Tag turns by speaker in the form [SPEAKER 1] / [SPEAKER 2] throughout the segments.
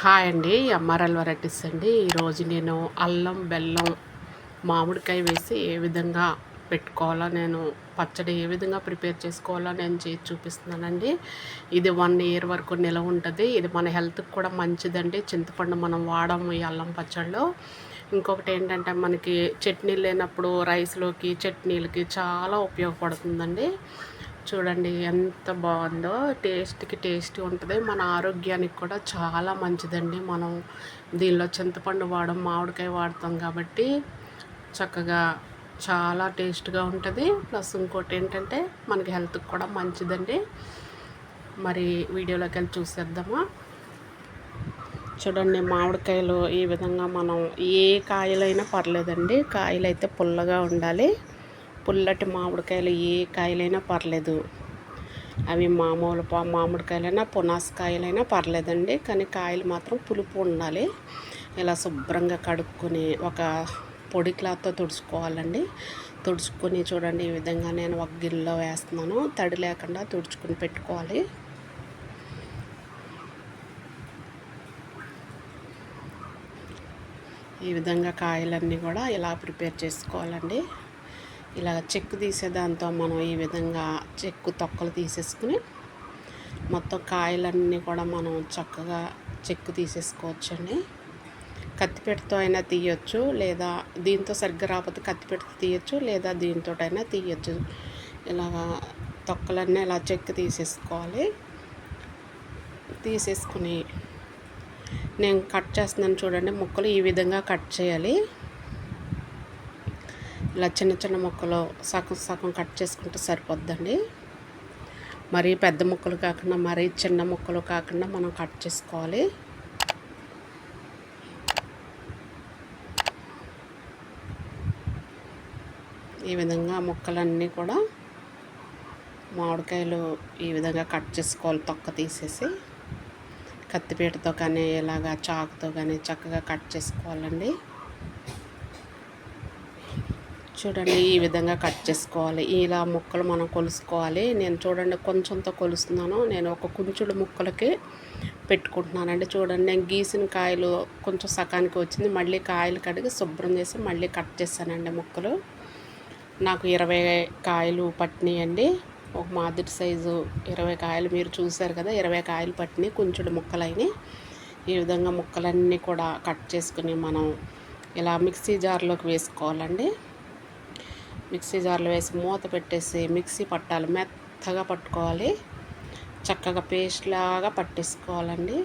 [SPEAKER 1] Hi అండి MRL varieties అండి. ఈరోజు నేను అల్లం బెల్లం మామిడికాయ వేసి ఏ విధంగా పెట్టుకోవాలో నేను పచ్చడి ఏ విధంగా ప్రిపేర్ చేసుకోవాలో నేను చేసి చూపిస్తున్నానండి. ఇది వన్ ఇయర్ వరకు నిలవ ఉంటుంది. ఇది మన హెల్త్కి కూడా మంచిదండి. చింతపండు మనం వాడము ఈ అల్లం పచ్చడిలో ఇంకొకటి ఏంటంటే మనకి చట్నీ లేనప్పుడు రైస్లోకి చట్నీలకి చాలా ఉపయోగపడుతుందండి. చూడండి ఎంత బాగుందో. టేస్ట్కి టేస్టీ ఉంటుంది. మన ఆరోగ్యానికి కూడా చాలా మంచిదండి. మనం దీనిలో చింతపండు వాడడం మామిడికాయ వాడతాం కాబట్టి చక్కగా చాలా టేస్ట్గా ఉంటుంది. ప్లస్ ఇంకోటి ఏంటంటే మనకి హెల్త్కి కూడా మంచిదండి. మరి వీడియోలోకి వెళ్ళి చూసేద్దామా? చూడండి మామిడికాయలు ఈ విధంగా మనం ఏ కాయలైనా పర్లేదండి. కాయలు అయితే పుల్లగా ఉండాలి. పుల్లటి మామిడికాయలు ఏ కాయలైనా పర్లేదు. అవి మామూలు మామిడికాయలైనా పునాసకాయలైనా పర్లేదండి. కానీ కాయలు మాత్రం పులుపు ఉండాలి. ఇలా శుభ్రంగా కడుక్కొని ఒక పొడి క్లాత్తో తుడుచుకోవాలండి. తుడుచుకొని చూడండి ఈ విధంగా నేను ఒక గిన్నెలో వేస్తున్నాను. తడి లేకుండా తుడుచుకొని పెట్టుకోవాలి. ఈ విధంగా కాయలన్నీ కూడా ఇలా ప్రిపేర్ చేసుకోవాలండి. ఇలా చెక్కు తీసే దాంతో మనం ఈ విధంగా చెక్కు తొక్కలు తీసేసుకుని మొత్తం కాయలన్నీ కూడా మనం చక్కగా చెక్కు తీసేసుకోవచ్చండి. కత్తిపెట్టతో అయినా తీయొచ్చు లేదా దీంతో సరిగ్గా రాకపోతే కత్తిపెట్టతో తీయచ్చు లేదా దీంతో అయినా ఇలాగా తొక్కలన్నీ ఇలా చెక్కు తీసేసుకోవాలి. తీసేసుకుని నేను కట్ చేస్తున్నాను చూడండి ముక్కలు ఈ విధంగా కట్ చేయాలి. ఇలా చిన్న చిన్న ముక్కలు సగం సగం కట్ చేసుకుంటే సరిపోద్దండి. మరీ పెద్ద ముక్కలు కాకుండా మరీ చిన్న ముక్కలు కాకుండా మనం కట్ చేసుకోవాలి. ఈ విధంగా ముక్కలన్నీ కూడా మామిడికాయలు ఈ విధంగా కట్ చేసుకోవాలి తొక్క తీసేసి. కత్తిపీటతో కానీ ఇలాగా చాకుతో కానీ చక్కగా కట్ చేసుకోవాలండి. చూడండి ఈ విధంగా కట్ చేసుకోవాలి. ఇలా ముక్కలు మనం కొలుసుకోవాలి. నేను చూడండి కొంచెంతో కొలుస్తున్నాను. నేను ఒక కుంచుడు ముక్కలకి పెట్టుకుంటున్నానండి. చూడండి నేను గీసిన కాయలు కొంచెం సకానికి వచ్చింది. మళ్ళీ కాయలు కడిగి శుభ్రం చేసి మళ్ళీ కట్ చేశానండి ముక్కలు. నాకు ఇరవై కాయలు పట్టినాయండి. ఒక మాదిరి సైజు ఇరవై కాయలు. మీరు చూశారు కదా ఇరవై కాయలు పట్టినాయి కొంచెడు ముక్కలైనవి. ఈ విధంగా ముక్కలన్నీ కూడా కట్ చేసుకుని మనం ఇలా మిక్సీ జార్లోకి వేసుకోవాలండి. మిక్సీ జార్లో వేసి మూత పెట్టేసి మిక్సీ పట్టాలి మెత్తగా పట్టుకోవాలి. చక్కగా పేస్ట్ లాగా పట్టేసుకోవాలండి.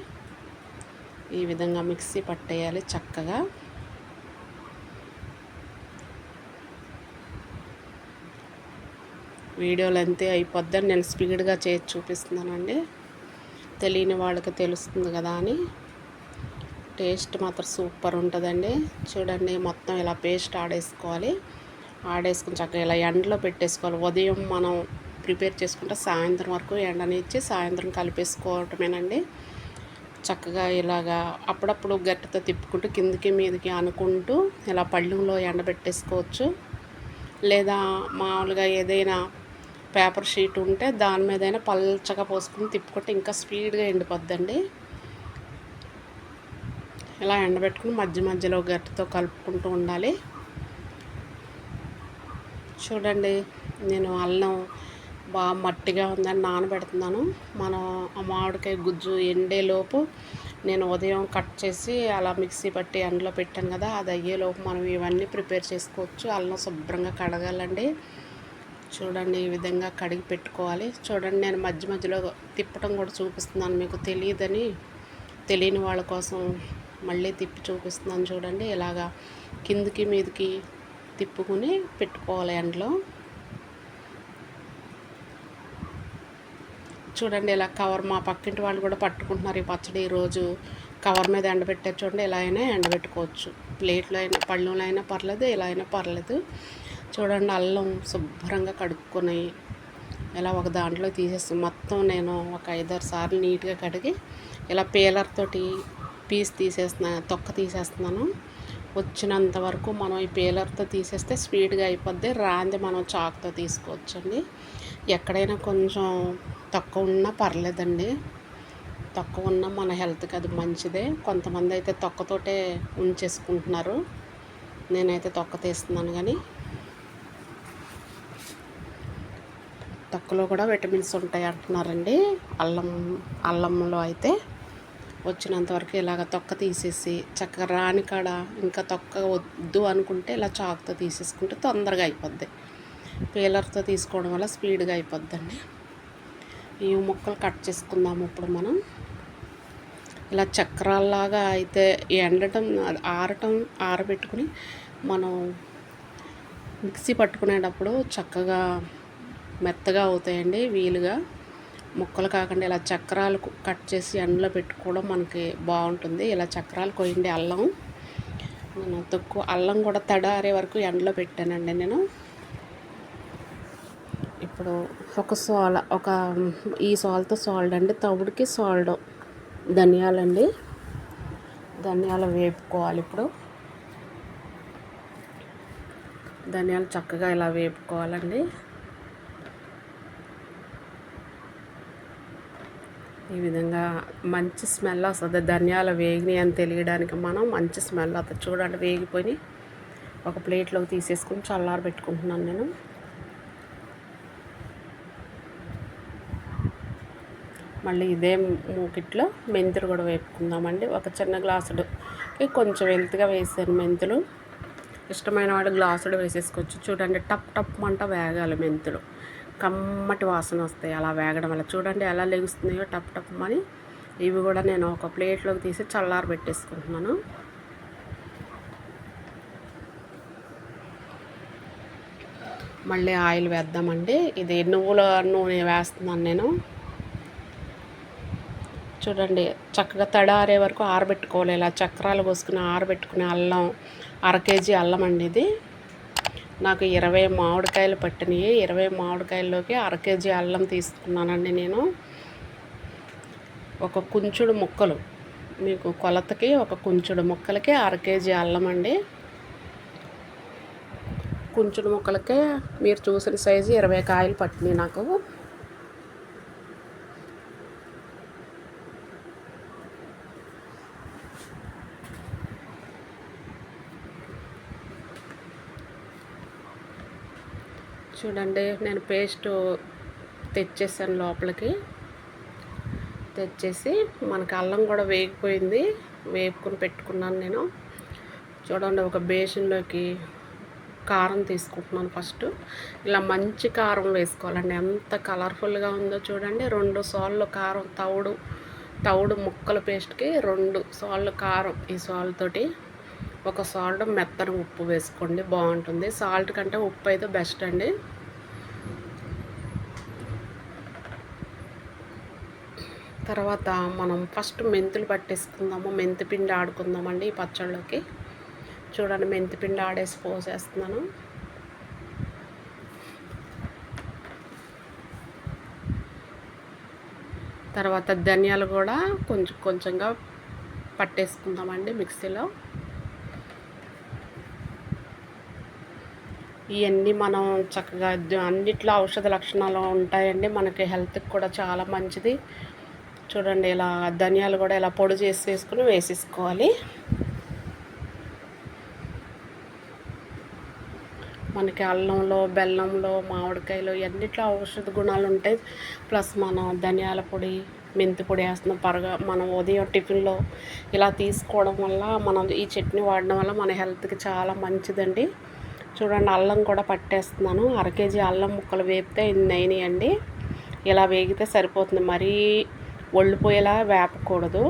[SPEAKER 1] ఈ విధంగా మిక్సీ పట్టేయాలి చక్కగా. వీడియోలు అంతే అయిపోద్దని నేను స్పీడ్గా చేసి చూపిస్తున్నానండి. తెలియని వాళ్ళకి తెలుస్తుంది కదా అని. టేస్ట్ మాత్రం సూపర్ ఉంటుందండి. చూడండి మొత్తం ఇలా పేస్ట్ ఆడేసుకోవాలి. ఆడేసుకుని చక్కగా ఇలా ఎండలో పెట్టేసుకోవాలి. ఉదయం మనం ప్రిపేర్ చేసుకుంటే సాయంత్రం వరకు ఎండనిచ్చి సాయంత్రం కలిపేసుకోవటమేనండి. చక్కగా ఇలాగా అప్పుడప్పుడు గట్టతో తిప్పుకుంటూ కిందికి మీదకి అనుకుంటూ ఇలా పళ్ళెంలో ఎండబెట్టేసుకోవచ్చు. లేదా మామూలుగా ఏదైనా పేపర్ షీట్ ఉంటే దాని మీదైనా పల్చగా పోసుకుని తిప్పుకుంటే ఇంకా స్పీడ్గా ఎండిపోద్దండి. ఇలా ఎండబెట్టుకుని మధ్య మధ్యలో గట్టితో కలుపుకుంటూ ఉండాలి. చూడండి నేను అల్లం బాగా మట్టిగా ఉందని నానబెడుతున్నాను. మనం ఆ మామిడికాయ గుజ్జు ఎండేలోపు నేను ఉదయం కట్ చేసి అలా మిక్సీ పట్టి ఎండలో పెట్టాను కదా అది అయ్యేలోపు మనం ఇవన్నీ ప్రిపేర్ చేసుకోవచ్చు. అల్లం శుభ్రంగా కడగాలండి. చూడండి ఈ విధంగా కడిగి పెట్టుకోవాలి. చూడండి నేను మధ్య మధ్యలో తిప్పటం కూడా చూపిస్తున్నాను మీకు తెలియదని. తెలియని వాళ్ళ కోసం మళ్ళీ తిప్పి చూపిస్తున్నాను చూడండి. ఇలాగా కిందికి మీదికి తిప్పుకుని పెట్టుకోవాలి ఎండలో చూడండి ఇలా కవర్ మా పక్కింటి వాళ్ళు కూడా పట్టుకుంటున్నారు ఈ పచ్చడి రోజు కవర్ మీద ఎండబెట్టారు చూడండి ఇలా అయినా ఎండబెట్టుకోవచ్చు. ప్లేట్లో అయినా పళ్ళులో అయినా పర్లేదు ఇలా అయినా పర్లేదు. చూడండి అల్లం శుభ్రంగా కడుక్కొని ఇలా ఒక దాంట్లో తీసేసి మొత్తం నేను ఒక ఐదారు సార్లు నీట్గా కడిగి ఇలా పీలర్ తోటి పీస్ తీసేస్తున్నాను తొక్క తీసేస్తున్నాను. వచ్చినంత వరకు మనం ఈ పీలర్తో తీసేస్తే స్పీడ్గా అయిపోద్ది. రాంది మనం చాక్తో తీసుకోవచ్చండి. ఎక్కడైనా కొంచెం తక్కువ ఉన్నా పర్లేదండి. తక్కువ ఉన్నా మన హెల్త్కి అది మంచిదే. కొంతమంది అయితే తొక్కతోటే ఉంచేసుకుంటున్నారు. నేనైతే తొక్క తీస్తున్నాను కానీ. తొక్కలో కూడా విటమిన్స్ ఉంటాయి అంటున్నారండి. అల్లం అల్లంలో అయితే. వచ్చినంతవరకు ఇలాగ తొక్క తీసేసి చక్కగా రాని కాడ ఇంకా తొక్క వద్దు అనుకుంటే ఇలా చాకుతో తీసేసుకుంటే తొందరగా అయిపోద్ది. పీలర్తో తీసుకోవడం వల్ల స్పీడ్గా అయిపోద్దండి. ఈ ముక్కలు కట్ చేసుకుందాము ఇప్పుడు మనం. ఇలా చక్రాల్లాగా అయితే ఎండటం ఆరటం ఆరబెట్టుకుని మనం మిక్సీ పట్టుకునేటప్పుడు చక్కగా మెత్తగా అవుతాయండి వీలుగా. ముక్కలు కాకుండా ఇలా చక్రాలు కట్ చేసి ఎండలో పెట్టుకోవడం మనకి బాగుంటుంది. ఇలా చక్రాలు కొయ్యండి అల్లం. నేను అల్లం కూడా తడారే వరకు ఎండలో పెట్టానండి నేను. ఇప్పుడు ఒక సాల్ ఒక ఈ సాల్తో సాల్డ్ అండి. తవుడికి సాల్డ్ ధనియాలండి. ధనియాలు వేపుకోవాలి ఇప్పుడు. ధనియాలు చక్కగా ఇలా వేపుకోవాలండి. ఈ విధంగా మంచి స్మెల్ వస్తుంది. ధనియాలు వేగినాయి అని తెలియడానికి మనం మంచి స్మెల్ వస్తుంది. చూడండి వేగిపోయి ఒక ప్లేట్లోకి తీసేసుకుని చల్లారు పెట్టుకుంటున్నాను నేను. మళ్ళీ ఇదే మూకిట్లో మెంతులు కూడా వేపుకుందామండి. ఒక చిన్న గ్లాసుడుకి కొంచెం వెల్త్గా వేసాను మెంతులు. ఇష్టమైన వాడు గ్లాసుడు వేసేసుకోవచ్చు. చూడండి టప్ టప్ మంట వేగాలి మెంతులు. కమ్మటి వాసన వస్తాయి. అలా వేగడం వల్ల. చూడండి ఎలా లెగుస్తున్నాయో టప్ టప్ అని. ఇవి కూడా నేను ఒక ప్లేట్లోకి తీసి చల్లారి పెట్టేసుకుంటున్నాను. మళ్ళీ ఆయిల్ వేద్దామండి. ఇది నువ్వుల నూనె వేస్తున్నాను నేను. చూడండి చక్కగా తడారే వరకు ఆరబెట్టుకోవాలి. ఇలా చక్రాలు కోసుకుని ఆరబెట్టుకునే అల్లం అర కేజీ అల్లం అండి ఇది. నాకు ఇరవై మామిడికాయలు పట్టినాయి. ఇరవై మామిడికాయల్లోకి అర కేజీ అల్లం తీసుకున్నానండి నేను. ఒక కుంచుడు ముక్కలు. మీకు కొలతకి ఒక కుంచుడు ముక్కలకి అర కేజీ అల్లం అండి. కుంచుడు ముక్కలకే మీరు చూసిన సైజు ఇరవై కాయలు పట్టినాయి నాకు. చూడండి నేను పేస్ట్ తెచ్చేసాను లోపలికి. తెచ్చేసి మనకి అల్లం కూడా వేగిపోయింది వేపుకొని పెట్టుకున్నాను నేను. చూడండి ఒక బేషన్లోకి కారం తీసుకుంటున్నాను ఫస్ట్. ఇలా మంచి కారం వేసుకోవాలండి. ఎంత కలర్ఫుల్గా ఉందో చూడండి. రెండు సార్లు కారం తవుడు తవుడు ముక్కల పేస్ట్కి రెండు సార్లు కారం ఈ సాల్తోటి. ఒక సాల్ట్ మెత్తన ఉప్పు వేసుకోండి. బాగుంటుంది. సాల్ట్ కంటే ఉప్పు అయితే బెస్ట్ అండి. తర్వాత మనం ఫస్ట్ మెంతులు పట్టేసుకుందాము. మెంతి పిండి ఆడుకుందామండి ఈ పచ్చళ్ళలోకి చూడండి మెంతి పిండి ఆడేసి పోసేస్తున్నాను. తర్వాత ధనియాలు కూడా కొంచెం కొంచెంగా పట్టేసుకుందామండి మిక్సీలో. ఇవన్నీ మనం చక్కగా అన్నిట్లో ఔషధ లక్షణాలు ఉంటాయండి. మనకి హెల్త్కి కూడా చాలా మంచిది. చూడండి ఇలా ధనియాలు కూడా ఇలా పొడి చేసి వేసుకుని వేసేసుకోవాలి. మనకి అల్లంలో బెల్లంలో మామిడికాయలు అన్నిట్లో ఔషధ గుణాలు ఉంటాయి. ప్లస్ మనం ధనియాల పొడి మెంతి పొడి వేస్తున్నాం పరగా మనం ఉదయం టిఫిన్లో ఇలా తీసుకోవడం వల్ల మనం ఈ చట్నీ వాడడం వల్ల మన హెల్త్కి చాలా మంచిదండి. చూడండి అల్లం కూడా పట్టేస్తున్నాను. అర కేజీ అల్లం ముక్కలు వేపితే ఇన్ని అయినాయండి. ఇలా వేగితే సరిపోతుంది. మరీ ఒళ్ళిపోయేలా వేపకూడదు.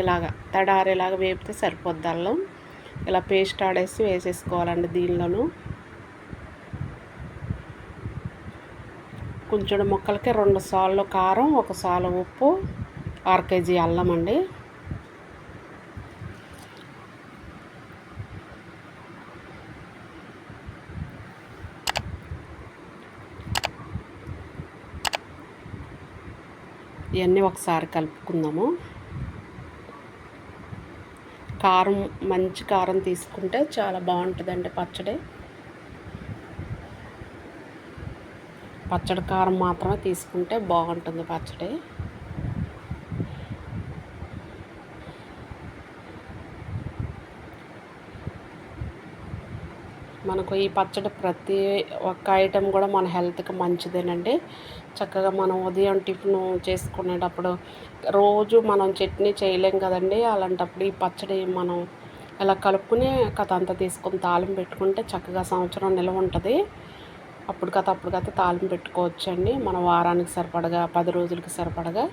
[SPEAKER 1] ఇలాగ తడారేలాగా వేపితే సరిపోద్ది అల్లం. ఇలా పేస్ట్ ఆడేసి వేసేసుకోవాలండి దీనిలోను. కొంచెం ముక్కలకి రెండు సార్లు కారం ఒక సాలు ఉప్పు అర కేజీ అల్లం అండి. ఇవన్నీ ఒకసారి కలుపుకుందాము. కారం మంచి కారం తీసుకుంటే చాలా బాగుంటుందండి పచ్చడి. పచ్చడి కారం మాత్రమే తీసుకుంటే బాగుంటుంది పచ్చడి. మనకు ఈ పచ్చడి ప్రతి ఒక్క ఐటెం కూడా మన హెల్త్కి మంచిదేనండి. చక్కగా మనం ఉదయం టిఫిన్ చేసుకునేటప్పుడు రోజు మనం చట్నీ చేయలేం కదండి. అలాంటప్పుడు ఈ పచ్చడి మనం ఇలా కలుపుకుని కథ అంతా తీసుకొని తాళం పెట్టుకుంటే చక్కగా సంవత్సరం నిల్వ ఉంటుంది. అప్పుడు కథ అప్పుడు కథ తాళం పెట్టుకోవచ్చండి. మన వారానికి సరిపడగా పది రోజులకి సరిపడగా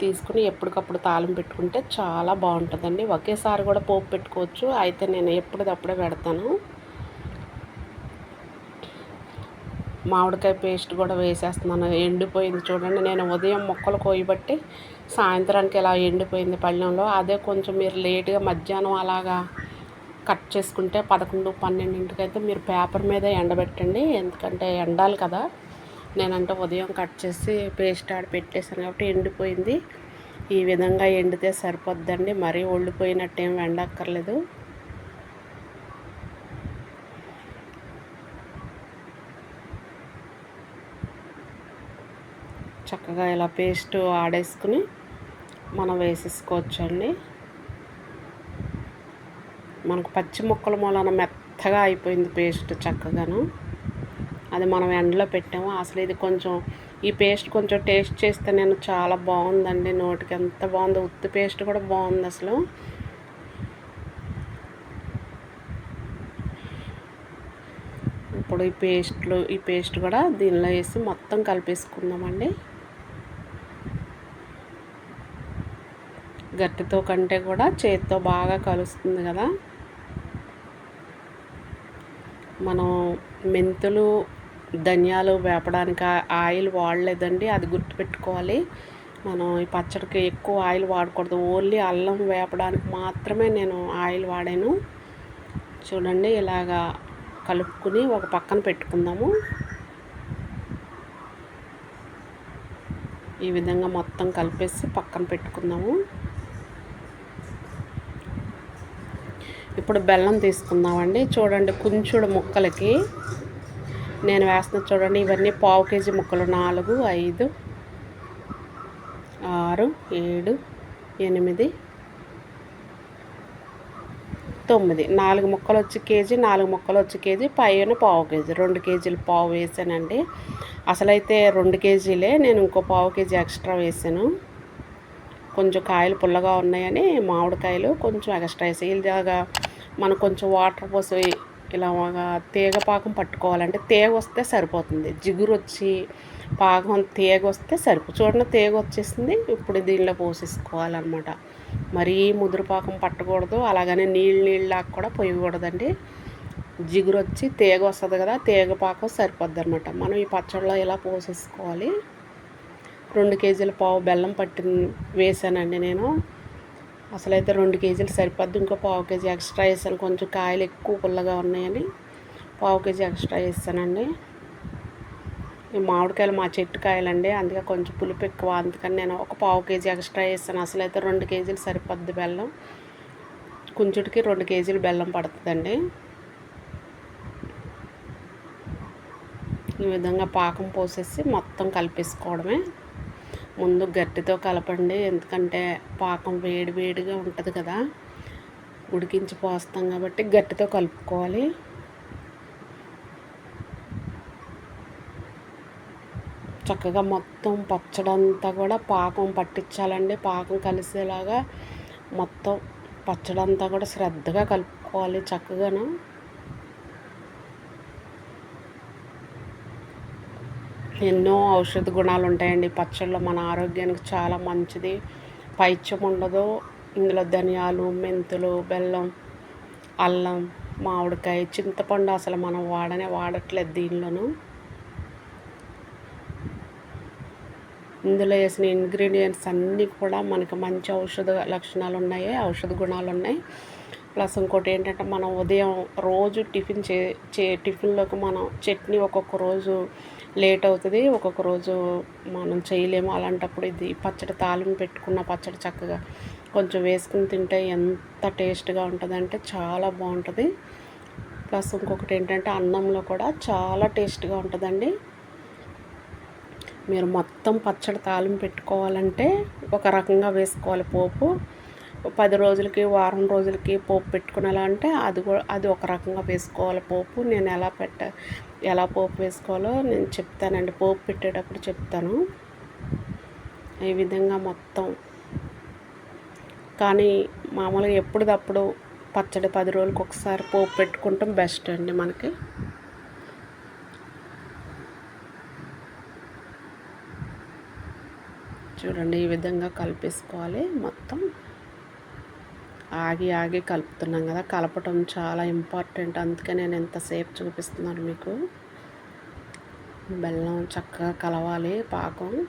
[SPEAKER 1] తీసుకుని ఎప్పటికప్పుడు తాళం పెట్టుకుంటే చాలా బాగుంటుందండి. ఒకేసారి కూడా పోపు పెట్టుకోవచ్చు. అయితే నేను ఎప్పటిదప్పుడే పెడతాను. మామిడికాయ పేస్ట్ కూడా వేసేస్తున్నాను. ఎండిపోయింది చూడండి. నేను ఉదయం మొక్కలు కోయబట్టి సాయంత్రానికి ఇలా ఎండిపోయింది పళ్ళెంలో. అదే కొంచెం మీరు లేట్గా మధ్యాహ్నం అలాగా కట్ చేసుకుంటే పదకొండు పన్నెండింటికి అయితే మీరు పేపర్ మీద ఎండబెట్టండి. ఎందుకంటే ఎండాలి కదా. నేనంటే ఉదయం కట్ చేసి పేస్ట్ ఆడ పెట్టేశాను కాబట్టి ఎండిపోయింది. ఈ విధంగా ఎండితే సరిపోద్దండి. మరీ ఒళ్ళిపోయినట్టు ఏం ఎండక్కర్లేదు. చక్కగా ఇలా పేస్ట్ ఆడేసుకుని మనం వేసేసుకోవచ్చండి మనకు పచ్చి ముక్కల మూలన మెత్తగా అయిపోయింది పేస్ట్ చక్కగాను. అది మనం ఎండలో పెట్టాము. అసలు ఇది కొంచెం ఈ పేస్ట్ కొంచెం టేస్ట్ చేస్తే నేను చాలా బాగుందండి. నోటికి ఎంత బాగుందో ఉత్తి పేస్ట్ కూడా బాగుంది అసలు. ఇప్పుడు ఈ పేస్ట్లు ఈ పేస్ట్ కూడా దీనిలో వేసి మొత్తం కలిపేసుకుందామండి. గట్టితో కంటే కూడా చేతితో బాగా కలుస్తుంది కదా. మనం మెంతులు ధనియాలు వేపడానికి ఆయిల్ వాడలేదండి అది గుర్తుపెట్టుకోవాలి. మనం ఈ పచ్చడికి ఎక్కువ ఆయిల్ వాడకూడదు ఓన్లీ అల్లం వేపడానికి మాత్రమే నేను ఆయిల్ వాడాను. చూడండి ఇలాగా కలుపుకుని ఒక పక్కన పెట్టుకుందాము. ఈ విధంగా మొత్తం కలిపేసి పక్కన పెట్టుకుందాము. ఇప్పుడు బెల్లం తీసుకుందామండి. చూడండి కుంచుడు ముక్కలకి నేను వేస్తున్న చూడండి ఇవన్నీ పావు కేజీ ముక్కలు. నాలుగు ఐదు ఆరు ఏడు ఎనిమిది తొమ్మిది. నాలుగు ముక్కలు వచ్చి కేజీ నాలుగు ముక్కలు వచ్చి కేజీ పైన పావు కేజీ. రెండు కేజీలు పావు వేసానండి. అసలైతే రెండు కేజీలే నేను ఇంకో పావు కేజీ ఎక్స్ట్రా వేసాను. కొంచెం కాయలు పుల్లగా ఉన్నాయని మామిడికాయలు కొంచెం ఎక్స్ట్రా వేసి ఇలాగా మనం కొంచెం వాటర్ పోసి ఇలా తీగ పాకం పట్టుకోవాలంటే తీగ వస్తే సరిపోతుంది. జిగురు వచ్చి పాకం తీగ వస్తే సరిపో చూడండి తీగ వచ్చేసింది. ఇప్పుడు దీనిలో పోసేసుకోవాలన్నమాట. మరీ ముదురు పాకం పట్టకూడదు. అలాగనే నీళ్ళు నీళ్ళలాగా కూడా పోయకూడదండి. జిగురు వచ్చి తీగ వస్తుంది కదా తీగ పాకం సరిపోద్ది అనమాట మనం ఈ పచ్చడిలో ఇలా పోసేసుకోవాలి. రెండు కేజీల పావు బెల్లం పట్టి వేసానండి నేను. అసలు అయితే రెండు కేజీలు సరిపోద్ది. ఇంకో పావు కేజీ ఎక్స్ట్రా వేసాను. కొంచెం కాయలు ఎక్కువ పుల్లగా ఉన్నాయని పావు కేజీ ఎక్స్ట్రా వేస్తానండి ఈ మామిడికాయలు మా చెట్టు కాయలండి. అందుకే కొంచెం పులుపు ఎక్కువ. అందుకని నేను ఒక పావు కేజీ ఎక్స్ట్రా వేసాను. అసలైతే రెండు కేజీలు సరిపోద్ది బెల్లం. కుంచుడికి రెండు కేజీలు బెల్లం పడుతుందండి. ఈ విధంగా పాకం పోసేసి మొత్తం కలిపేసుకోవడమే. ముందు గట్టితో కలపండి. ఎందుకంటే పాకం వేడి వేడిగా ఉంటుంది కదా. ఉడికించి పోస్తాం కాబట్టి గట్టితో కలుపుకోవాలి. చక్కగా మొత్తం పచ్చడంతా కూడా పాకం పట్టించాలండి. పాకం కలిసేలాగా మొత్తం పచ్చడంతా కూడా శ్రద్ధగా కలుపుకోవాలి చక్కగాను. ఎన్నో ఔషధ గుణాలు ఉంటాయండి పచ్చళ్ళు మన ఆరోగ్యానికి చాలా మంచిది. పైత్యం ఉండదు. ఇందులో ధనియాలు మెంతులు బెల్లం అల్లం మామిడికాయ చింతపండు అసలు మనం వాడనే వాడట్లేదు దీనిలోను. ఇందులో వేసిన ఇంగ్రీడియంట్స్ అన్నీ కూడా మనకి మంచి ఔషధ లక్షణాలు ఉన్నాయి ఔషధ గుణాలు ఉన్నాయి ప్లస్ ఇంకోటి ఏంటంటే మనం ఉదయం రోజు టిఫిన్ చే చే టిఫిన్లోకి మనం చట్నీ ఒక్కొక్క రోజు లేట్ అవుతుంది. ఒక్కొక్క రోజు మనం చేయలేము. అలాంటప్పుడు ఇది పచ్చడి తాలింపు పెట్టుకున్న పచ్చడి చక్కగా కొంచెం వేసుకుని తింటే ఎంత టేస్ట్గా ఉంటుందంటే చాలా బాగుంటుంది. ప్లస్ ఇంకొకటి ఏంటంటే అన్నంలో కూడా చాలా టేస్ట్గా ఉంటుందండి. మీరు మొత్తం పచ్చడి తాలింపు పెట్టుకోవాలంటే ఒక రకంగా వేసుకోవాలి పోపు. పది రోజులకి వారం రోజులకి పోపు పెట్టుకునేలా అంటే అది కూడా అది ఒక రకంగా వేసుకోవాలి పోపు. నేను ఎలా పెట్ట ఎలా పోపు వేసుకోవాలో నేను చెప్తానండి. పోపు పెట్టేటప్పుడు చెప్తాను. ఈ విధంగా మొత్తం. కానీ మామూలుగా ఎప్పుడుదప్పుడు పచ్చడి పది రోజులకి ఒకసారి పోపు పెట్టుకుంటాం బెస్ట్ అండి మనకి. చూడండి ఈ విధంగా కలిపేసుకోవాలి మొత్తం. ఆగి ఆగి కలుపుతున్నాం కదా. కలపటం చాలా ఇంపార్టెంట్. అందుకే నేను ఎంతసేపు చూపిస్తున్నాను మీకు. బెల్లం చక్కగా కలవాలి పాకం.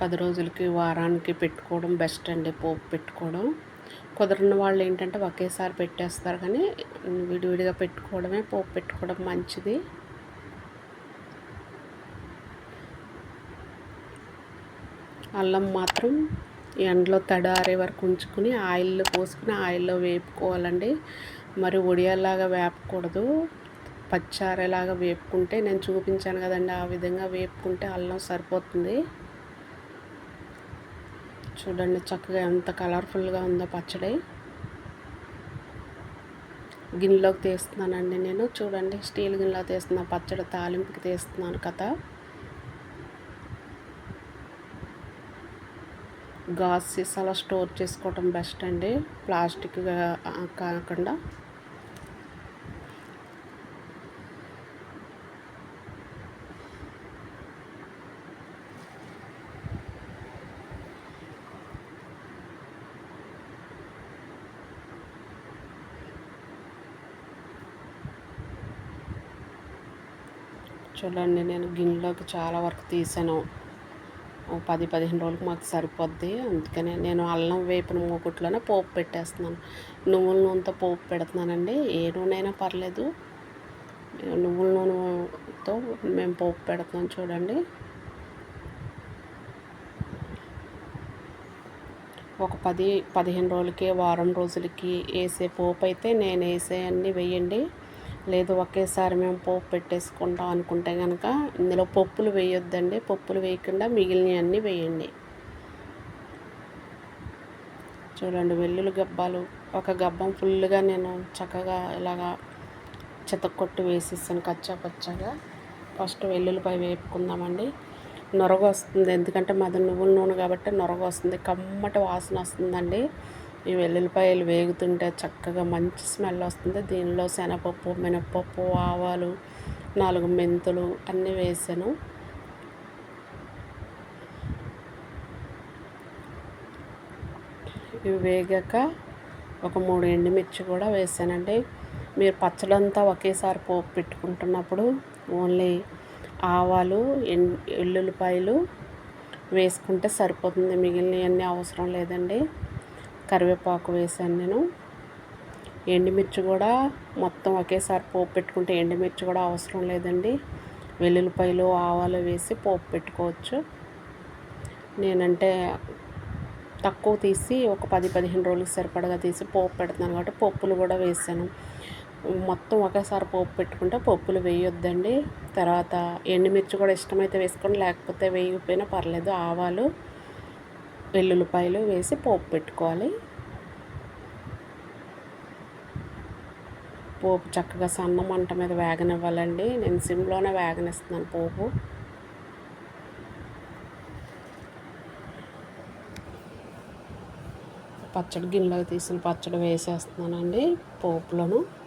[SPEAKER 1] పది రోజులకి వారానికి పెట్టుకోవడం బెస్ట్ అండి. పోపు పెట్టుకోవడం. కుదరని వాళ్ళు ఏంటంటే ఒకేసారి పెట్టేస్తారు కానీ విడివిడిగా పెట్టుకోవడమే పోపు పెట్టుకోవడం మంచిది. అల్లం మాత్రం ఎండలో తడారే వరకు ఉంచుకుని ఆయిల్లో పోసుకుని ఆయిల్లో వేపుకోవాలండి. మరి ఒడియాలాగా వేపకూడదు. పచ్చారేలాగా వేపుకుంటే నేను చూపించాను కదండి ఆ విధంగా వేపుకుంటే అల్లం సరిపోతుంది. చూడండి చక్కగా ఎంత కలర్ఫుల్గా ఉందో పచ్చడి. గిన్నెలోకి తీస్తున్నానండి నేను. చూడండి స్టీల్ గిన్నెలో తీస్తున్నా పచ్చడి తాలింపుకి తీస్తున్నాను కదా. గాజ్ సీసాలో స్టోర్ చేసుకోవటం బెస్ట్ అండి. ప్లాస్టిక్ కాకుండా. చూడండి నేను గిన్నెలోకి చాలా వరకు తీసాను. పది పదిహేను రోజులకు మాకు సరిపోద్ది. అందుకనే నేను అల్లం వేపిన మూకుట్లోనే పోపు పెట్టేస్తున్నాను. నువ్వుల నూనెతో పోపు పెడుతున్నానండి. ఏ నూనె అయినా పర్లేదు. నువ్వుల నూనెతో మేము పోపు పెడుతున్నాం చూడండి. ఒక పది పదిహేను రోజులకి వారం రోజులకి వేసే పోపు అయితే నేను వేసే అన్నీ వేయండి. లేదు ఒకేసారి మేము పోపు పెట్టేసుకుంటాం అనుకుంటే కనుక ఇందులో పప్పులు వేయొద్దండి. పప్పులు వేయకుండా మిగిలినవన్నీ వేయండి. చూడండి వెల్లుల్లి గబ్బాలు. ఒక గబ్బం ఫుల్గా నేను చక్కగా ఇలాగా చెతకొట్టు వేసేసాను కచ్చా పచ్చగా. ఫస్ట్ వెల్లుల్లిపై వేపుకుందామండి. నొరగ వస్తుంది ఎందుకంటే మాది నువ్వుల నూనె కాబట్టి నొరగ వస్తుంది కమ్మటి వాసన వస్తుందండి. ఈ వెల్లుల్లిపాయలు వేగుతుంటే చక్కగా మంచి స్మెల్ వస్తుంది. దీనిలో శనగపప్పు మినప్పప్పు ఆవాలు నాలుగు మెంతులు అన్నీ వేసాను. ఇవి వేగాక ఒక మూడు ఎండుమిర్చి కూడా వేసానండి. మీరు పచ్చడంతా ఒకేసారి పోపు పెట్టుకుంటున్నప్పుడు ఓన్లీ ఆవాలు ఎన్ ఎల్లుల్లిపాయలు వేసుకుంటే సరిపోతుంది. మిగిలినవన్నీ అవసరం లేదండి. కరివేపాకు వేసాను నేను. ఎండుమిర్చి కూడా మొత్తం ఒకేసారి పోపు పెట్టుకుంటే ఎండుమిర్చి కూడా అవసరం లేదండి. వెల్లుల్లిపాయలు ఆవాలు వేసి పోపు పెట్టుకోవచ్చు. నేనంటే తక్కువ తీసి ఒక పది పదిహేను రోజులకు సరిపడగా తీసి పోపు పెడుతున్నాను కాబట్టి పప్పులు కూడా వేసాను. మొత్తం ఒకేసారి పోపు పెట్టుకుంటే పప్పులు వేయొద్దండి. తర్వాత ఎండుమిర్చి కూడా ఇష్టమైతే వేసుకోండి లేకపోతే వేయకపోయినా పర్లేదు ఆవాలు. వెల్లుల్లిపాయలు వేసి పోపు పెట్టుకోవాలి. పోపు చక్కగా సన్న మంట మీద వేగనివ్వాలండి. నేను సిమ్లోనే వేగనిస్తున్నాను పోపు. పచ్చడి గిన్నెలో తీసిన పచ్చడి వేసేస్తున్నానండి పోపులను.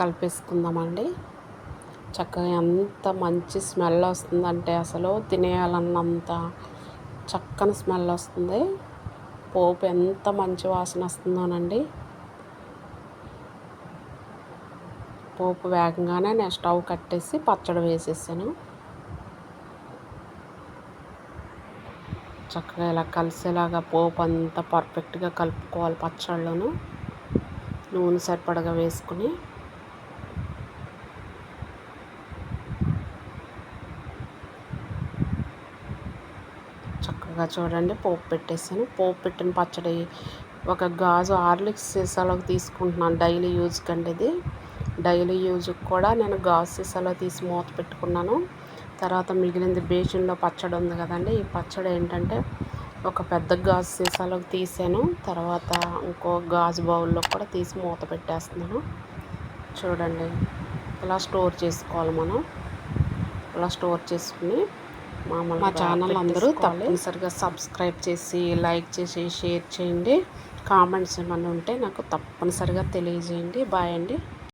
[SPEAKER 1] కలిపేసుకుందామండి. చక్కగా ఎంత మంచి స్మెల్ వస్తుందంటే అసలు తినేయాలన్నంత చక్కని స్మెల్ వస్తుంది. పోపు ఎంత మంచి వాసన వస్తుందోనండి. పోపు వేగంగానే నేను స్టవ్ కట్టేసి పచ్చడి వేసేసాను. చక్కగా ఇలా కలిసేలాగా పోపు అంతా పర్ఫెక్ట్గా కలుపుకోవాలి పచ్చళ్ళను. నూనె సరిపడగా వేసుకుని చక్కగా చూడండి. పోపు పెట్టేసాను. పోపు పెట్టిన పచ్చడి ఒక గాజు హార్లిక్స్ సీసాలోకి తీసుకుంటున్నాను. డైలీ యూజ్ కండి ఇది. డైలీ యూజ్కి కూడా నేను గాజు సీసాలో తీసి మూత పెట్టుకున్నాను. తర్వాత మిగిలింది బేసిన్లో పచ్చడి ఉంది కదండి. ఈ పచ్చడి ఏంటంటే ఒక పెద్ద గాజు సీసాలోకి తీసాను. తర్వాత ఇంకో గాజు బౌల్లో కూడా తీసి మూత పెట్టేస్తున్నాను. చూడండి. ఇలా స్టోర్ చేసుకోవాలి మనం? ఇలా స్టోర్ చేసుకుని మా ఛానల్ అందరూ తప్పనిసరిగా సబ్స్క్రైబ్ చేసి లైక్ చేసి షేర్ చేయండి. కామెంట్స్ ఏమైనా ఉంటే నాకు తప్పనిసరిగా తెలియజేయండి. బాయ్ అండి.